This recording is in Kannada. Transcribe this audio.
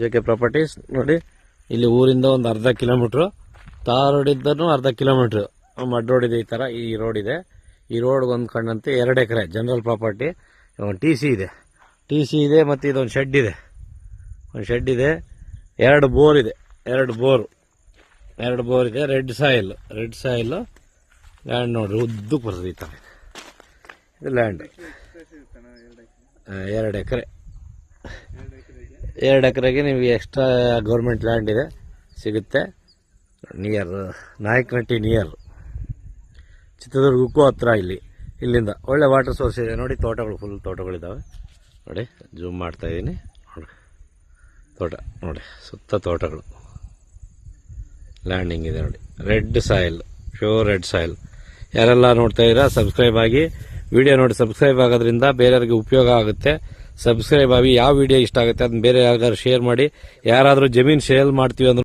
ಜೆ ಕೆ ಪ್ರಾಪರ್ಟೀಸ್ ನೋಡಿ. ಇಲ್ಲಿ ಊರಿಂದ ಒಂದು ಅರ್ಧ ಕಿಲೋಮೀಟ್ರು ತಾರ್ ರೋಡ್ ಇದ್ದನು ಅರ್ಧ ಕಿಲೋಮೀಟ್ರು ಮಡ್ ರೋಡ್ ಇದೆ ಈ ಥರ ಈ ರೋಡ್ ಇದೆ. ಈ ರೋಡ್ ಒಂದು ಕಣ್ಣಂತೆ ಎರಡು ಎಕರೆ ಜನರಲ್ ಪ್ರಾಪರ್ಟಿ ಒಂದು ಟಿ ಸಿ ಇದೆ. ಟಿ ಸಿ ಇದೆ ಮತ್ತು ಇದೊಂದು ಶೆಡ್ ಇದೆ. ಒಂದು ಶೆಡ್ ಇದೆ. ಎರಡು ಬೋರ್ ಇದೆ. ಎರಡು ಬೋರು ಎರಡು ಬೋರ್ ಇದೆ. Red soil red soil land ನೋಡ್ರಿ, ಉದ್ದಕ್ಕೆ ಬರ್ತದೆ ಈ ಥರ ಇದು ಲ್ಯಾಂಡ್ ಎರಡು ಎಕರೆ. ಎರಡು ಎಕರೆಗೆ ನಿಮಗೆ ಎಕ್ಸ್ಟ್ರಾ ಗೌರ್ಮೆಂಟ್ ಲ್ಯಾಂಡ್ ಇದೆ, ಸಿಗುತ್ತೆ. ನಿಯರ್ ನಾಯಕನಟ್ಟಿ ನಿಯರ್ ಚಿತ್ರದುರ್ಗಕ್ಕೂ ಹತ್ರ ಇಲ್ಲಿ, ಇಲ್ಲಿಂದ. ಒಳ್ಳೆ ವಾಟರ್ ಸೋರ್ಸ್ ಇದೆ. ನೋಡಿ, ತೋಟಗಳು ಫುಲ್ ತೋಟಗಳಿದ್ದಾವೆ ನೋಡಿ ಜೂಮ್ ಮಾಡ್ತಾ ಇದ್ದೀನಿ. ನೋಡಿ ತೋಟ, ನೋಡಿ, ಸುತ್ತ ತೋಟಗಳು. ಲ್ಯಾಂಡಿಂಗ್ ಇದೆ, ನೋಡಿ. Red soil pure red soil ಯಾರೆಲ್ಲ ನೋಡ್ತಾ ಇದ್ದೀರಾ ಸಬ್ಸ್ಕ್ರೈಬ್ ಆಗಿ. ವಿಡಿಯೋ ನೋಡಿ ಸಬ್ಸ್ಕ್ರೈಬ್ ಆಗೋದ್ರಿಂದ ಬೇರೆಯವ್ರಿಗೆ ಉಪಯೋಗ ಆಗುತ್ತೆ. ಸಬ್ಸ್ಕ್ರೈಬ್ ಆಗಿ ಯಾವ ವಿಡಿಯೋ ಇಷ್ಟ ಆಗುತ್ತೆ ಅದನ್ನ ಬೇರೆ ಯಾರಿಗಾದ್ರು ಶೇರ್ ಮಾಡಿ. ಯಾರಾದರೂ ಜಮೀನು ಸೇಲ್ ಮಾಡ್ತೀವಿ ಅಂದ್ರೆ